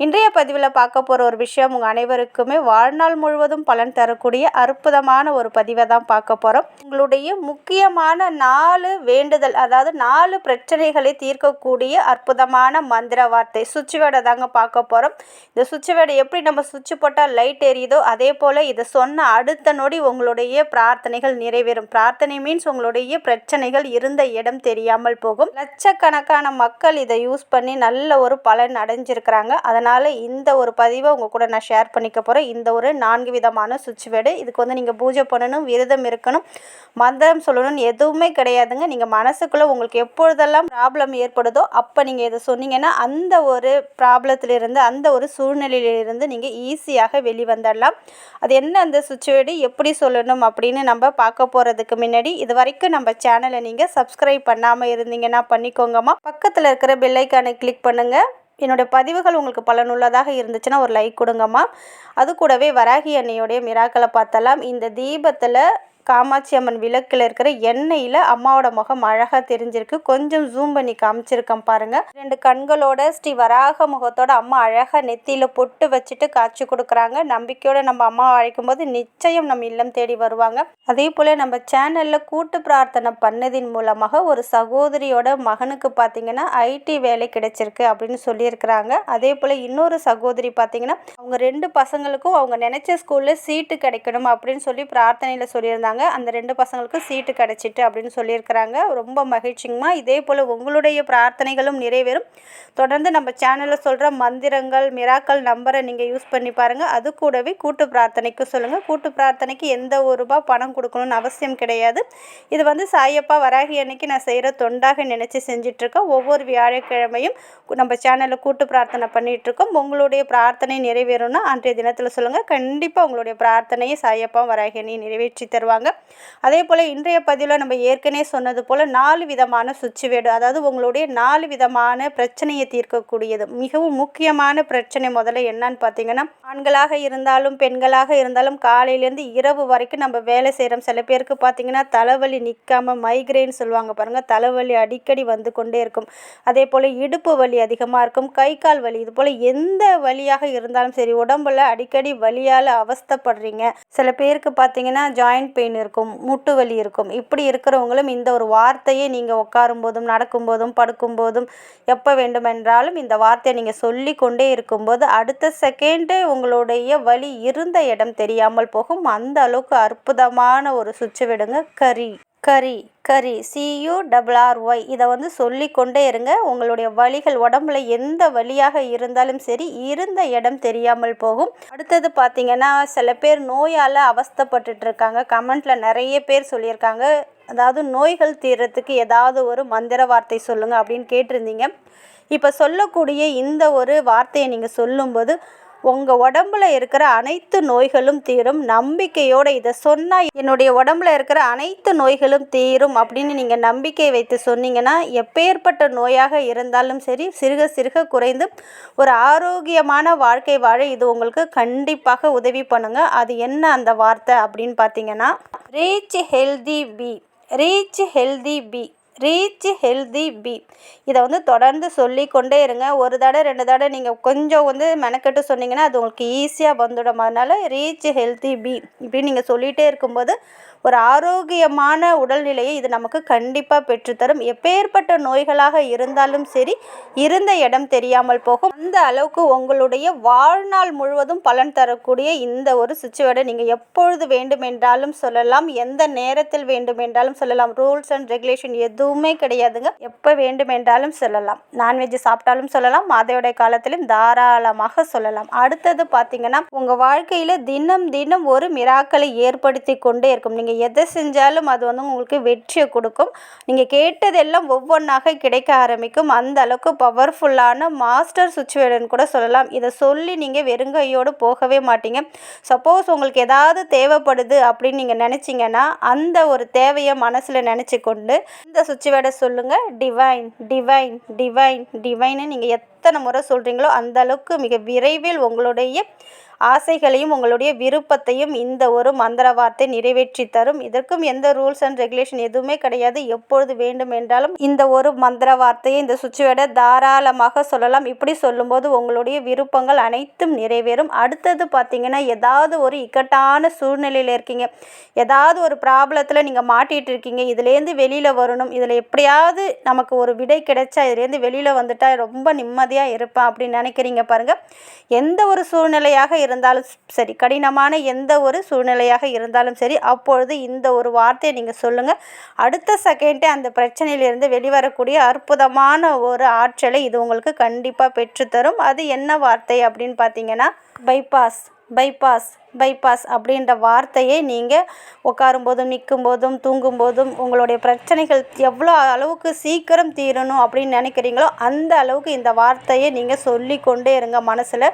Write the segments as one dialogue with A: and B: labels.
A: இன்றைய பதிவில் பார்க்க போகிற ஒரு விஷயம் உங்கள் அனைவருக்குமே வாழ்நாள் முழுவதும் பலன் தரக்கூடிய அற்புதமான ஒரு பதிவை தான் பார்க்க போகிறோம் உங்களுடைய முக்கியமான நாலு வேண்டுதல் அதாவது நாலு பிரச்சனைகளை தீர்க்கக்கூடிய அற்புதமான மந்திர வார்த்தை சுவிட்ச் வேர்டை தாங்க பார்க்க போகிறோம் இந்த சுவிட்ச் வேர்டை எப்படி நம்ம சுவிட்ச் போட்டால் லைட் எரியுதோ அதே போல் இதை சொன்ன அடுத்த நொடி உங்களுடைய பிரார்த்தனைகள் நிறைவேறும். பிரார்த்தனை மீன்ஸ் உங்களுடைய பிரச்சனைகள் இருந்த இடம் தெரியாமல் போகும். லட்சக்கணக்கான மக்கள் இதை யூஸ் பண்ணி நல்ல ஒரு பலன் அடைஞ்சிருக்கிறாங்க. அதனால் இந்த ஒரு பதிவை உங்கள் கூட நான் ஷேர் பண்ணிக்க போகிறேன் இந்த ஒரு நான்கு விதமான சுவிட்ச் வேர்டு. இதுக்கு வந்து நீங்கள் பூஜை பண்ணணும் விரதம் இருக்கணும் மந்திரம் சொல்லணும்னு எதுவுமே கிடையாதுங்க. நீங்கள் மனசுக்குள்ளே உங்களுக்கு எப்பொழுதெல்லாம் ப்ராப்ளம் ஏற்படுதோ அப்போ நீங்கள் இதை சொன்னீங்கன்னா அந்த ஒரு ப்ராப்ளத்திலிருந்து அந்த ஒரு சூழ்நிலையிலிருந்து நீங்கள் ஈஸியாக வெளிவந்துடலாம். அது என்ன அந்த சுவிட்ச் வேர்டு? எப்படி சொல்லணும் அப்படின்னு நம்ம பார்க்க போகிறதுக்கு முன்னாடி இது வரைக்கும் நம்ம சேனலை நீங்கள் சப்ஸ்கிரைப் பண்ணாமல் இருந்தீங்கன்னா பண்ணிக்கோங்கம்மா. பக்கத்தில் இருக்கிற பெல்லைக்கானை கிளிக் பண்ணுங்கள் என்னுடைய பதிவுகள் உங்களுக்கு பலனுள்ளதாக இருந்துச்சுன்னா ஒரு லைக் கொடுங்கம்மா. அது கூடவே வராகி அன்னையுடைய மிராக்களை பார்த்தலாம் இந்த தீபத்தில் காமாட்சி அம்மன் விளக்கில் இருக்கிற எண்ணெயில் அம்மாவோட முகம் அழகாக தெரிஞ்சிருக்கு. கொஞ்சம் ஜூம் பண்ணி காமிச்சிருக்கேன் பாருங்கள் ரெண்டு கண்களோட ஸ்ரீ வராக முகத்தோட அம்மா அழகாக நெத்தியில் பொட்டு வச்சுட்டு காட்சி கொடுக்குறாங்க. நம்பிக்கையோட நம்ம அம்மாவை அழைக்கும் போது நிச்சயம் நம்ம இல்லம் தேடி வருவாங்க. அதே போல் நம்ம சேனலில் கூட்டு பிரார்த்தனை பண்ணதின் மூலமாக ஒரு சகோதரியோட மகனுக்கு பார்த்தீங்கன்னா ஐடி வேலை கிடைச்சிருக்கு அப்படின்னு சொல்லியிருக்கிறாங்க. அதே போல் இன்னொரு சகோதரி பார்த்தீங்கன்னா அவங்க ரெண்டு பசங்களுக்கும் அவங்க நினச்ச ஸ்கூலில் சீட்டு கிடைக்கணும் அப்படின்னு சொல்லி பிரார்த்தனையில் சொல்லியிருந்தாங்க. அந்த ரெண்டு பசங்களுக்கும் சீட்டு கிடைச்சிட்டு அப்படின்னு சொல்லியிருக்கிறாங்க. ரொம்ப மகிழ்ச்சிங்கம்மா. இதே போல் உங்களுடைய பிரார்த்தனைகளும் நிறைவேறும். தொடர்ந்து நம்ம சேனலில் சொல்கிற மந்திரங்கள் மிராக்கள் நம்பரை நீங்கள் யூஸ் பண்ணி பாருங்கள் அது கூடவே கூட்டு பிரார்த்தனைக்கு சொல்லுங்கள் கூட்டு பிரார்த்தனைக்கு எந்த ஒரு ரூபா பணம் கொடுக்கணும்னு அவசியம் கிடையாது. இது வந்து சாயப்பா வராகி அன்னைக்கு நான் செய்கிற தொண்டாக நினச்சி செஞ்சிட்ருக்கேன் ஒவ்வொரு வியாழக்கிழமையும் நம்ம சேனலில் கூட்டு பிரார்த்தனை பண்ணிகிட்ருக்கோம் உங்களுடைய பிரார்த்தனை நிறைவேறும்னா அன்றைய தினத்தில் சொல்லுங்கள் கண்டிப்பாக உங்களுடைய பிரார்த்தனையை சாயப்பா வராகி அன்னை நிறைவேற்றி தருவாங்க. அதே போல் இன்றைய பதிவில் நம்ம ஏற்கனவே சொன்னது போல் நாலு விதமான சுவிட்ச் அதாவது உங்களுடைய நாலு விதமான பிரச்சனையை தீர்க்கக்கூடியது. மிகவும் முக்கியமான பிரச்சனை முதல்ல என்னன்னு பார்த்தீங்கன்னா ஆண்களாக இருந்தாலும் பெண்களாக இருந்தாலும் காலையிலேருந்து இரவு வரைக்கும் நம்ம வேலை செய்கிறோம் சில பேருக்கு பார்த்தீங்கன்னா தலைவலி நிற்காம மைக்ரைன் சொல்லுவாங்க பாருங்கள் தலைவலி அடிக்கடி வந்து கொண்டே இருக்கும். அதே போல் இடுப்பு வலி அதிகமாக இருக்கும். கை கால் வலி இது போல் எந்த வலியாக இருந்தாலும் சரி உடம்புல அடிக்கடி வலியால் அவஸ்தைப்படுறீங்க. சில பேருக்கு பார்த்தீங்கன்னா ஜாயிண்ட் பெயின் இருக்கும் முட்டு வலி இருக்கும். இப்படி இருக்கிறவங்களும் இந்த ஒரு வார்த்தையை நீங்கள் உட்காரும் போதும் நடக்கும்போதும் படுக்கும்போதும் எப்போ வேண்டுமென்றாலும் இந்த வார்த்தையை நீங்கள் சொல்லி கொண்டே இருக்கும்போது அடுத்த செகண்டே உங்களுடைய வலி இருந்த இடம் தெரியாமல் போகும். அந்த அளவுக்கு அற்புதமான ஒரு சுவிட்ச் விடுங்க. Curry curry curry C U double R Y இதை வந்து சொல்லி கொண்டே இருங்க. உங்களுடைய வலிகள் உடம்புல எந்த வழியாக இருந்தாலும் சரி இருந்த இடம் தெரியாமல் போகும். அடுத்தது பார்த்தீங்கன்னா சில பேர் நோயால் அவஸ்தப்பட்டுட்டு இருக்காங்க கமெண்ட்டில் நிறைய பேர் சொல்லியிருக்காங்க. அதாவது நோய்கள் தீர்றதுக்கு ஏதாவது ஒரு மந்திர வார்த்தை சொல்லுங்கள் அப்படின்னு கேட்டிருந்தீங்க. இப்போ சொல்லக்கூடிய இந்த ஒரு வார்த்தையை நீங்கள் சொல்லும்போது உங்கள் உடம்புல இருக்கிற அனைத்து நோய்களும் தீரும். நம்பிக்கையோடு இதை சொன்னால் என்னுடைய உடம்புல இருக்கிற அனைத்து நோய்களும் தீரும் அப்படின்னு நீங்கள் நம்பிக்கை வைத்து சொன்னீங்கன்னா எப்பேற்பட்ட நோயாக இருந்தாலும் சரி சிறுக சிறுக குறைந்து ஒரு ஆரோக்கியமான வாழ்க்கை வாழ இது உங்களுக்கு கண்டிப்பாக உதவி பண்ணுங்க. அது என்ன அந்த வார்த்தை அப்படின்னு பார்த்தீங்கன்னா reach healthy be reach healthy be reach healthy be இதை வந்து தொடர்ந்து சொல்லி கொண்டே இருங்க. ஒரு தடவை ரெண்டு தடவை நீங்கள் கொஞ்சம் வந்து மெனக்கெட்டு சொன்னீங்கன்னா அது உங்களுக்கு ஈஸியாக வந்துடும் அதனால் ரீச் ஹெல்தி பி இப்படி நீங்கள் சொல்லிகிட்டே இருக்கும்போது ஒரு ஆரோக்கியமான உடல்நிலையை இது நமக்கு கண்டிப்பாக பெற்றுத்தரும். எப்பேற்பட்ட நோய்களாக இருந்தாலும் சரி இருந்த இடம் தெரியாமல் போகும். அந்த அளவுக்கு உங்களுடைய வாழ்நாள் முழுவதும் பலன் தரக்கூடிய இந்த ஒரு சுச்சுவேடை நீங்கள் எப்பொழுது வேண்டுமென்றாலும் சொல்லலாம். எந்த நேரத்தில் வேண்டுமென்றாலும் சொல்லலாம். ரூல்ஸ் அண்ட் ரெகுலேஷன் எதுவும் எதுவுமே கிடையாதுங்க. எப்போ வேண்டுமென்றாலும் சொல்லலாம். நான்வெஜ் சாப்பிட்டாலும் சொல்லலாம். மாதையோடைய காலத்திலும் தாராளமாக சொல்லலாம். அடுத்தது பார்த்தீங்கன்னா உங்கள் வாழ்க்கையில் தினம் தினம் ஒரு மிராக்களை ஏற்படுத்தி கொண்டே இருக்கும். நீங்கள் எதை செஞ்சாலும் அது வந்து உங்களுக்கு வெற்றியை கொடுக்கும். நீங்கள் கேட்டதெல்லாம் ஒவ்வொன்றாக கிடைக்க ஆரம்பிக்கும். அந்த அளவுக்கு பவர்ஃபுல்லான மாஸ்டர் சுச்சுவேஷன் கூட சொல்லலாம். இதை சொல்லி நீங்கள் வெறுங்கையோடு போகவே மாட்டீங்க. சப்போஸ் உங்களுக்கு ஏதாவது தேவைப்படுது அப்படின்னு நீங்கள் நினச்சிங்கன்னா அந்த ஒரு தேவையை மனசில் நினச்சி கொண்டு இந்த சுச்சுவேடை சொல்லுங்கள் டிவைன் டிவைன் டிவைன் டிவைன்னு நீங்கள் எத்தனை முறை சொல்கிறீங்களோ அந்த அளவுக்கு மிக விரைவில் உங்களுடைய ஆசைகளையும் உங்களுடைய விருப்பத்தையும் இந்த ஒரு மந்திர வார்த்தை நிறைவேற்றி தரும். இதற்கும் எந்த ரூல்ஸ் அண்ட் ரெகுலேஷன் எதுவுமே கிடையாது. எப்பொழுது வேண்டும் என்றாலும் இந்த ஒரு மந்திர வார்த்தையை இந்த சுச்சுவேட தாராளமாக சொல்லலாம். இப்படி சொல்லும்போது உங்களுடைய விருப்பங்கள் அனைத்தும் நிறைவேறும். அடுத்தது பார்த்தீங்கன்னா ஏதாவது ஒரு இக்கட்டான சூழ்நிலையில் இருக்கீங்க. ஏதாவது ஒரு ப்ராப்ளத்தில் நீங்கள் மாட்டிகிட்டு இருக்கீங்க. இதுலேருந்து வெளியில் வரணும். இதில் எப்படியாவது நமக்கு ஒரு விடை கிடைச்சா இதுலேருந்து வெளியில் வந்துட்டால் ரொம்ப நிம்மதியாக இருப்பேன் அப்படின்னு நினைக்கிறீங்க பாருங்கள் எந்த ஒரு சூழ்நிலையாக இருந்தாலும் சரி கடினமான எந்த ஒரு சூழ்நிலையாக இருந்தாலும் சரி அப்பொழுது இந்த ஒரு வார்த்தையை நீங்கள் சொல்லுங்கள் அடுத்த செகண்டே அந்த பிரச்சனையிலிருந்து வெளிவரக்கூடிய அற்புதமான ஒரு ஆற்றலை இது உங்களுக்கு கண்டிப்பாக பெற்றுத்தரும். அது என்ன வார்த்தை அப்படின்னு பார்த்தீங்கன்னா பைபாஸ் பைபாஸ் பைபாஸ் அப்படின்ற வார்த்தையை நீங்கள் உட்காரும்போதும் நிற்கும்போதும் நிற்கும் போதும் உங்களுடைய பிரச்சனைகள் எவ்வளோ அளவுக்கு சீக்கிரம் தீரணும் அப்படின்னு நினைக்கிறீங்களோ அந்த அளவுக்கு இந்த வார்த்தையை நீங்கள் சொல்லி கொண்டே இருங்க மனசில்.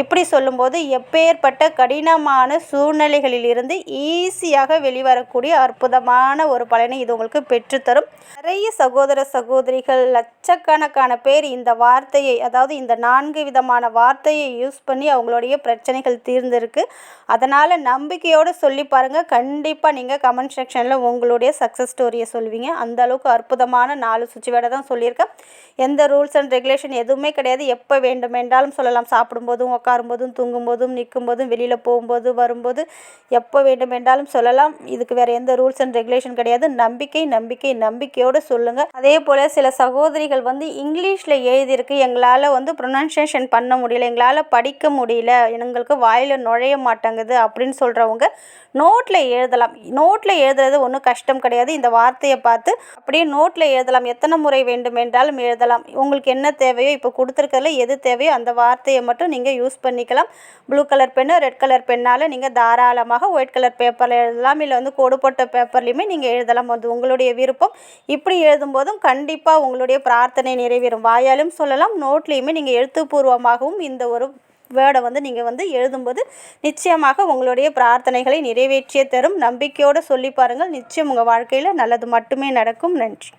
A: இப்படி சொல்லும்போது எப்பேற்பட்ட கடினமான சூழ்நிலைகளில் இருந்து ஈஸியாக வெளிவரக்கூடிய அற்புதமான ஒரு பலனை இது உங்களுக்கு பெற்றுத்தரும். நிறைய சகோதர சகோதரிகள் லட்சக்கணக்கான பேர் இந்த வார்த்தையை அதாவது இந்த நான்கு விதமான வார்த்தையை யூஸ் பண்ணி அவங்களுடைய பிரச்சனைகள் தீர்ந்திருக்கு. அதனால் நம்பிக்கையோடு சொல்லி பாருங்கள் கண்டிப்பாக நீங்கள் கமெண்ட் செக்ஷனில் உங்களுடைய சக்ஸஸ் ஸ்டோரியை சொல்லுவீங்க அந்த அளவுக்கு அற்புதமான நாலு சுவிட்ச் வேடை தான் சொல்லியிருக்கேன். எந்த ரூல்ஸ் அண்ட் ரெகுலேஷன் எதுவுமே கிடையாது. எப்போ வேண்டுமென்றாலும் சொல்லலாம். சாப்பிடும்போதும் உட்காரும்போதும் தூங்கும்போதும் நிற்கும்போதும் வெளியில் போகும்போது வரும்போது எப்போ வேண்டுமென்றாலும் சொல்லலாம். இதுக்கு வேறு எந்த ரூல்ஸ் அண்ட் ரெகுலேஷன் கிடையாது. நம்பிக்கை நம்பிக்கை நம்பிக்கையோடு சொல்லுங்கள் அதே போல் சில சகோதரிகள் வந்து இங்கிலீஷில் எழுதியிருக்கு. எங்களால் வந்து ப்ரொனன்சியேஷன் பண்ண முடியல. எங்களால் படிக்க முடியல. எங்களுக்கு வாயில் நுழைய மாட்டாங்க மாட்டேங்குது அப்படின்னு சொல்கிறவங்க நோட்டில் எழுதலாம். நோட்டில் எழுதுறது ஒன்றும் கஷ்டம் கிடையாது. இந்த வார்த்தையை பார்த்து அப்படியே நோட்டில் எழுதலாம். எத்தனை முறை வேண்டுமென்றாலும் எழுதலாம். உங்களுக்கு என்ன தேவையோ இப்போ கொடுத்துருக்கறதுல எது தேவையோ அந்த வார்த்தையை மட்டும் நீங்கள் யூஸ் பண்ணிக்கலாம். Blue colour pen red colour பெண்ணால் நீங்கள் தாராளமாக ஒயிட் கலர் பேப்பரில் எழுதலாம். இல்லை வந்து கோடு போட்ட பேப்பர்லேயுமே நீங்கள் எழுதலாம். அது உங்களுடைய விருப்பம். இப்படி எழுதும்போதும் கண்டிப்பாக உங்களுடைய பிரார்த்தனை நிறைவேறும். வாயாலும் சொல்லலாம். நோட்லேயுமே நீங்கள் எழுத்துப்பூர்வமாகவும் இந்த ஒரு வேர்டை வந்து நீங்கள் வந்து எழுதும்போது நிச்சயமாக உங்களுடைய பிரார்த்தனைகளை நிறைவேற்றியே தரும். நம்பிக்கையோடு சொல்லி பாருங்கள். நிச்சயம் உங்கள் வாழ்க்கையில் நல்லது மட்டுமே நடக்கும். நன்றி.